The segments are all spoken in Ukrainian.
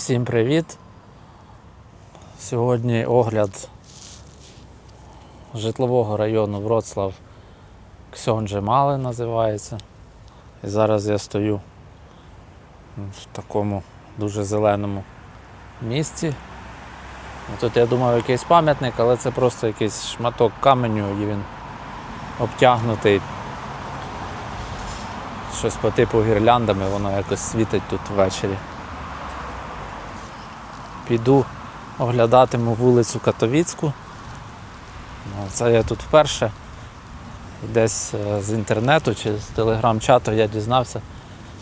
Всім привіт! Сьогодні огляд житлового району Вроцлав Ксьонджемали називається. І зараз я стою в такому дуже зеленому місці. Тут я думав якийсь пам'ятник, але це просто якийсь шматок каменю і він обтягнутий. Щось по типу гірляндами, воно якось світить тут ввечері. Піду оглядатиму вулицю Катовіцьку. Ну, Це я тут вперше. Десь е, з інтернету чи з телеграм-чату я дізнався,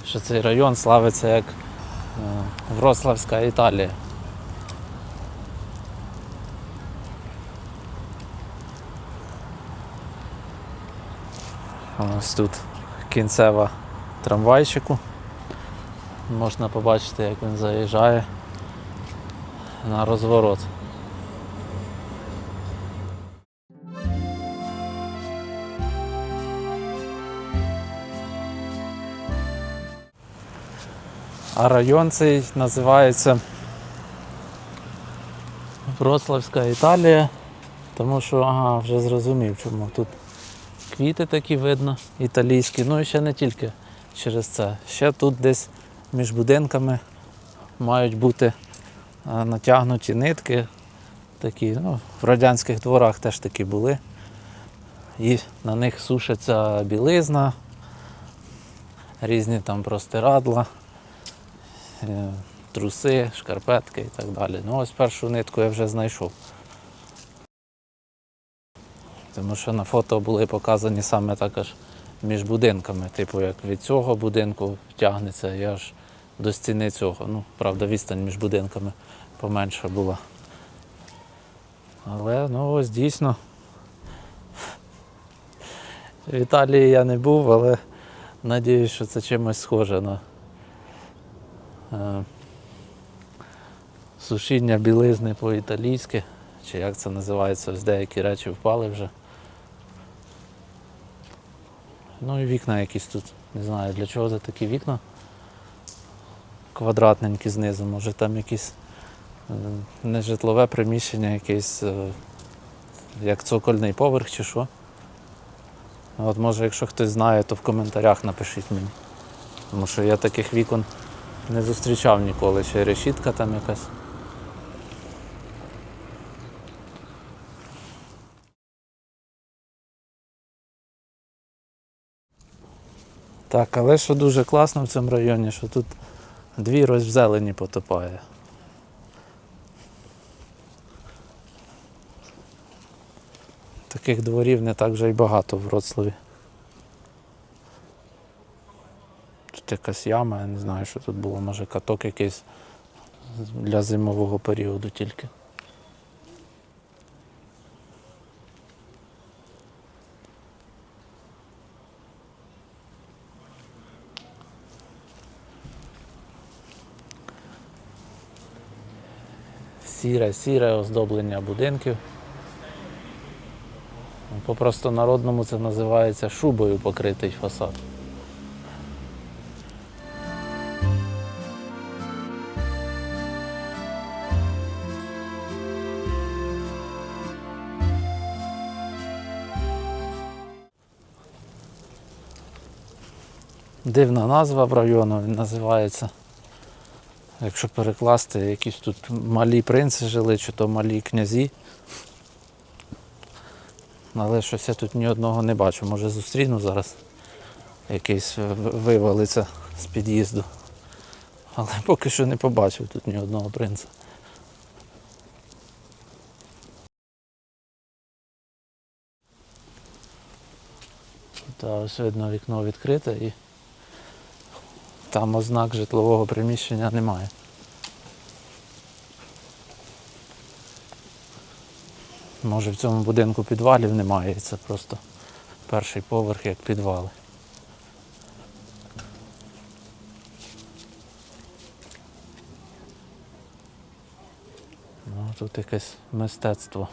що цей район славиться як е, Вроцлавська Італія. Ось тут кінцева трамвайчику. Можна побачити, як він заїжджає на розворот. А район цей називається Вроцлавська Італія, тому що ага, вже зрозумів, чому тут квіти такі видно, італійські, ну і ще не тільки через це. Ще тут десь між будинками мають бути натягнуті нитки. Такі, ну, в радянських дворах теж такі були. І на них сушиться білизна, різні там простирадла, е, труси, шкарпетки і так далі. Ну ось першу нитку я вже знайшов. Тому що на фото були показані саме також між будинками. Типу, як від цього будинку тягнеться і аж до стіни цього. Ну, правда, відстань між будинками поменша була. Але ну ось дійсно. В Італії я не був, але надіюсь, що це чимось схоже на е, сушіння білизни по-італійськи, чи як це називається, ось деякі речі впали вже. Ну і вікна якісь тут. Не знаю для чого це такі вікна. Квадратненькі знизу, може там якісь е, нежитлове приміщення, якесь е, як цокольний поверх чи що. От може, якщо хтось знає, то в коментарях напишіть мені. Тому що я таких вікон не зустрічав ніколи, ще решітка там якась. Так, але що дуже класно в цьому районі, що тут ось в зелені потопає. Таких дворів не так вже й багато в Вроцлаві. Тут якась яма, я не знаю, що тут було, може каток якийсь для зимового періоду тільки. Сіре, сіре оздоблення будинків. По простонародному це називається шубою покритий фасад. Дивна назва в району, він називається. Якщо перекласти, якісь тут малі принци жили, чи то малі князі. Але щось я тут ні одного не бачу. Може зустріну зараз. Якийсь вивалиться з під'їзду. Але поки що не побачив тут ні одного принца. Та ось видно вікно відкрите і там ознак житлового приміщення немає. Може в цьому будинку підвалів немає, і це просто перший поверх як підвали. Ну, тут якесь мистецтво.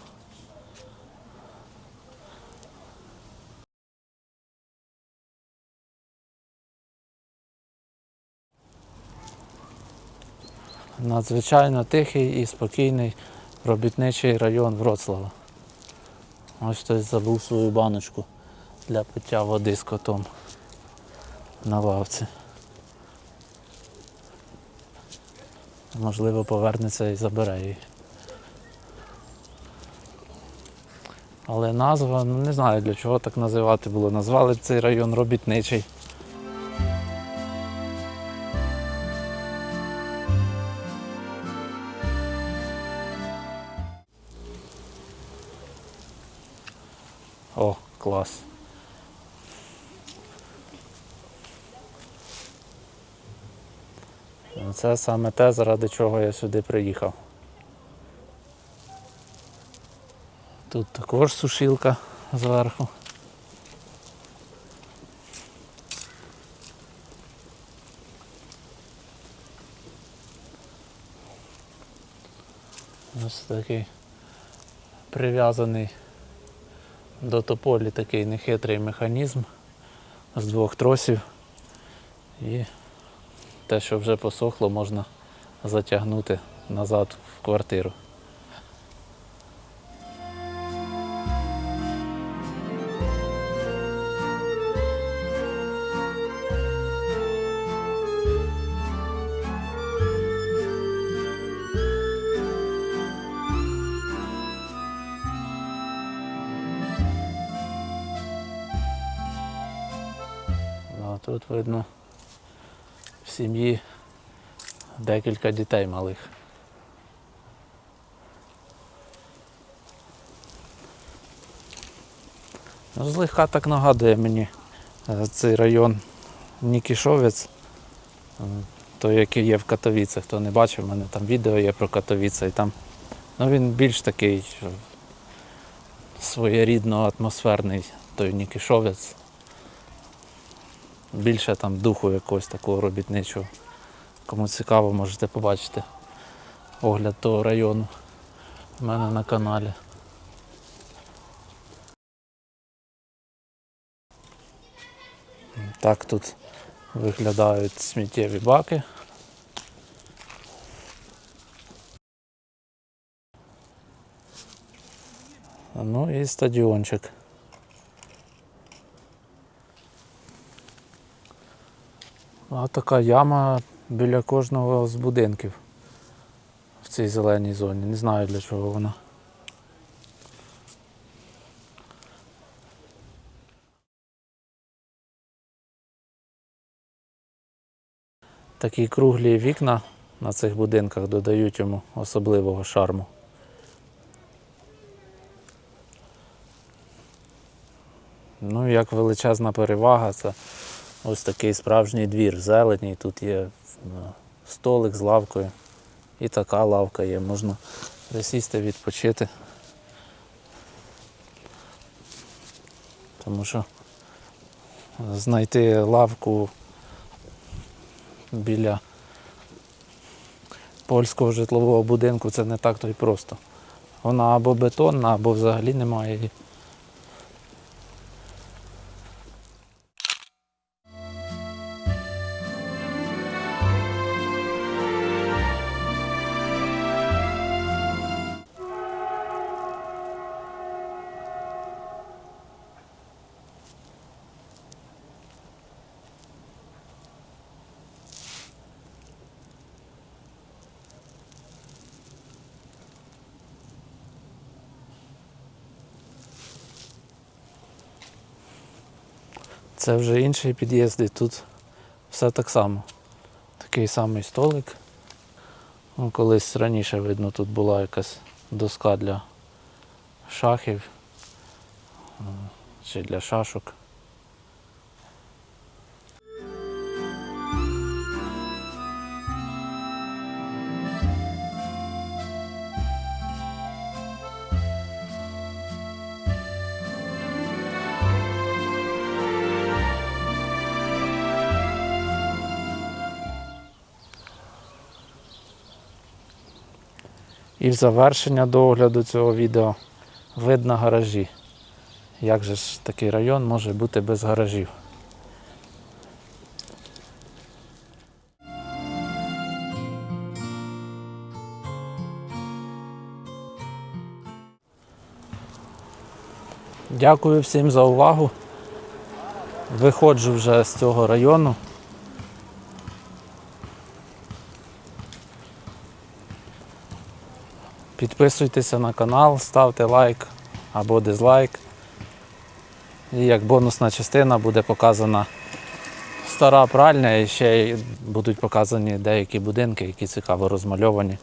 Надзвичайно тихий і спокійний робітничий район Вроцлава. Ось хтось забув свою баночку для пиття води з котом на лавці. Можливо, повернеться і забере її. Але назва, ну не знаю для чого так називати було. Назвали цей район робітничий. Клас. Це саме те, заради чого я сюди приїхав. Тут також сушилка зверху. Ось такий прив'язаний до тополі такий нехитрий механізм з двох тросів. І те, що вже посохло, можна затягнути назад в квартиру. Тут видно в сім'ї декілька дітей малих. Ну, злегка так нагадує мені е, цей район Нікішовець, е, той, який є в Катовіці. Хто не бачив, в мене там відео є про Катовіце. І там, ну, він більш такий е, своєрідно атмосферний, той Нікішовець. Більше там духу якогось такого робітничого. Кому цікаво, можете побачити огляд того району у мене на каналі. Так тут виглядають сміттєві баки. Ну і стадіончик. А така яма біля кожного з будинків в цій зеленій зоні. Не знаю для чого вона. Такі круглі вікна на цих будинках додають йому особливого шарму. Ну, як величезна перевага, це ось такий справжній двір зелений. Тут є е, столик з лавкою. І така лавка є, можна присісти, відпочити. Тому що знайти лавку біля польського житлового будинку це не так то й просто. Вона або бетонна, або взагалі немає її. Це вже інший під'їзд, і тут все так само. Такий самий столик. Ну, колись раніше видно, тут була якась доска для шахів чи для шашок. І в завершення до огляду цього відео видно гаражі. Як же ж такий район може бути без гаражів? Дякую всім за увагу. Виходжу вже з цього району. Підписуйтеся на канал, ставте лайк або дизлайк. І як бонусна частина буде показана стара пральня і ще будуть показані деякі будинки, які цікаво розмальовані.